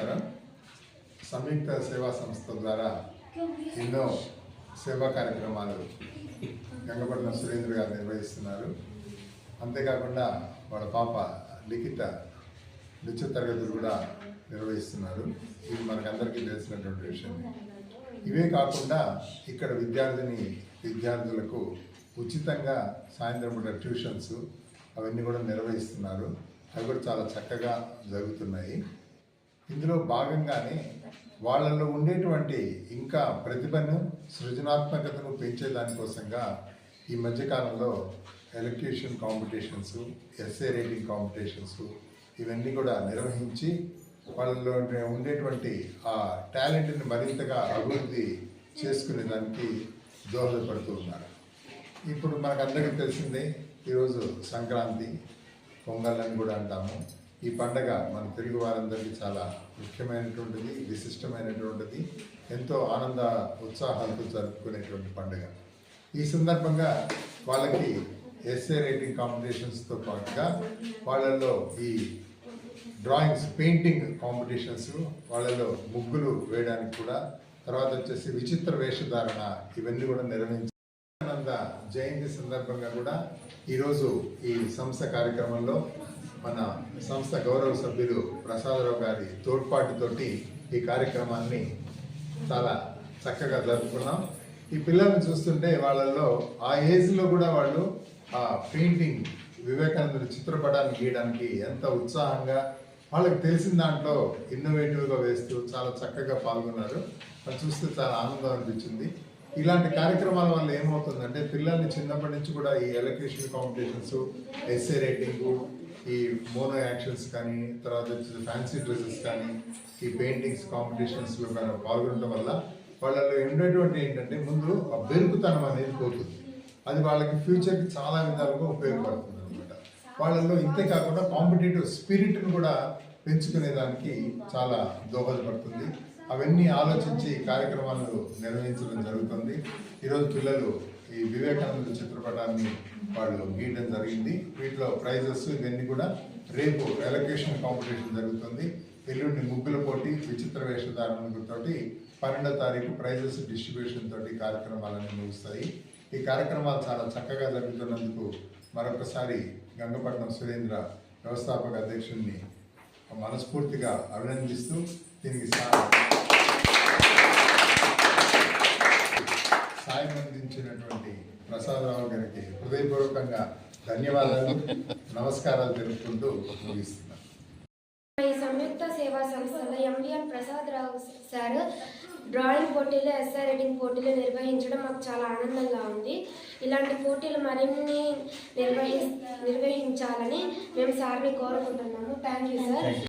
నమస్కారం. సంయుక్త సేవా సంస్థ ద్వారా ఎన్నో సేవా కార్యక్రమాలు గంగపట్నం సురేంద్ర గారు నిర్వహిస్తున్నారు. అంతేకాకుండా వాళ్ళ పాప లిఖిత నృత్య తరగతులు కూడా నిర్వహిస్తున్నారు. ఇది మనకందరికీ తెలిసినటువంటి విషయం. ఇవే కాకుండా ఇక్కడ విద్యార్థిని విద్యార్థులకు ఉచితంగా సాయంత్రం పూట ట్యూషన్స్ అవన్నీ కూడా నిర్వహిస్తున్నారు. అవి కూడా చాలా చక్కగా జరుగుతున్నాయి. ఇందులో భాగంగానే వాళ్ళలో ఉండేటువంటి ఇంకా ప్రతిభను సృజనాత్మకతను పెంచే దానికోసంగా ఈ మధ్యకాలంలో elocution competitions essay writing competitions ఇవన్నీ కూడా నిర్వహించి వాళ్ళలో ఉండేటువంటి ఆ టాలెంట్ని మరింతగా అభివృద్ధి చేసుకునే దానికి దోహదపడుతూ ఉన్నారు. ఇప్పుడు మనకందరికీ తెలిసిందే ఈరోజు సంక్రాంతి పొంగల్ అని కూడా అంటాము. ఈ పండగ మన తెలుగు వారందరికీ చాలా ముఖ్యమైనటువంటిది విశిష్టమైనటువంటిది ఎంతో ఆనంద ఉత్సాహాలతో జరుపుకునేటువంటి పండుగ. ఈ సందర్భంగా వాళ్ళకి ఎస్ఏ రైటింగ్ కాంపిటీషన్స్తో పాటుగా వాళ్ళల్లో ఈ డ్రాయింగ్స్ పెయింటింగ్ కాంపిటీషన్స్ వాళ్ళలో ముగ్గులు వేయడానికి కూడా తర్వాత వచ్చేసి విచిత్ర వేషధారణ ఇవన్నీ కూడా నిర్వహించి ఆనంద జయంతి సందర్భంగా కూడా ఈరోజు ఈ సంస్థ కార్యక్రమంలో మన సంస్థ గౌరవ సభ్యులు ప్రసాదరావు గారి తోడ్పాటుతోటి ఈ కార్యక్రమాన్ని చాలా చక్కగా జరుపుకున్నాం. ఈ పిల్లల్ని చూస్తుంటే వాళ్ళల్లో ఆ ఏజ్లో కూడా వాళ్ళు ఆ పెయింటింగ్ వివేకానందుడి చిత్రపటాన్ని గీయడానికి ఎంత ఉత్సాహంగా వాళ్ళకి తెలిసిన దాంట్లో ఇన్నోవేటివ్గా వేస్తూ చాలా చక్కగా పాల్గొన్నారు. అది చూస్తే చాలా ఆనందం అనిపించింది. ఇలాంటి కార్యక్రమాల వల్ల ఏమవుతుందంటే పిల్లల్ని చిన్నప్పటి నుంచి కూడా ఈ ఎలక్ట్రిషన్ కాంపిటీషన్స్ ఎస్ఏ రైటింగు ఈ మోనో యాక్షన్స్ కానీ తర్వాత వచ్చేసి ఫ్యాన్సీ డ్రెస్సెస్ కానీ ఈ పెయింటింగ్స్ కాంపిటీషన్స్లో కానీ పాల్గొనడం వల్ల వాళ్ళలో ఉండేటువంటి ఏంటంటే ముందు ఆ బెరుకుతనం అనేది పోతుంది. అది వాళ్ళకి ఫ్యూచర్కి చాలా విధాలుగా ఉపయోగపడుతుంది అనమాట వాళ్ళల్లో ఇంతే కాకుండా కాంపిటేటివ్ స్పిరిట్ను కూడా పెంచుకునే దానికి చాలా దోహదపడుతుంది. అవన్నీ ఆలోచించి కార్యక్రమాలు నిర్వహించడం జరుగుతుంది. ఈరోజు పిల్లలు ఈ వివేకానంద చిత్రపటాన్ని వాళ్ళు గీయడం జరిగింది. వీటిలో ప్రైజెస్ ఇవన్నీ కూడా రేపు ఎలక్యూషన్ కాంపిటీషన్ జరుగుతుంది. ఎల్లుండి ముగ్గుల పోటీ విచిత్ర వేషధారణతోటి పన్నెండో తారీఖు ప్రైజెస్ డిస్ట్రిబ్యూషన్ తోటి కార్యక్రమాలన్నీ ముగుస్తాయి. ఈ కార్యక్రమాలు చాలా చక్కగా జరుగుతున్నందుకు మరొకసారి గంగపట్నం సురేంద్ర వ్యవస్థాపక అధ్యక్షుడిని మనస్ఫూర్తిగా అభినందిస్తూ దీనికి హృదయపూర్వకంగా ధన్యవాదాలు నమస్కారాలు తెలుపుకుంటూ ముగిస్తున్నాను ఈ సంయుక్త సేవా సంస్థలో MDN Prasad Rao sir drawing పోటీలు ఎస్ఆర్ రైటింగ్ పోటీలు నిర్వహించడం మాకు చాలా ఆనందంగా ఉంది. ఇలాంటి పోటీలు మరిన్ని నిర్వహి నిర్వహించాలని మేము సార్ని కోరుకుంటున్నాము. Thank you sir.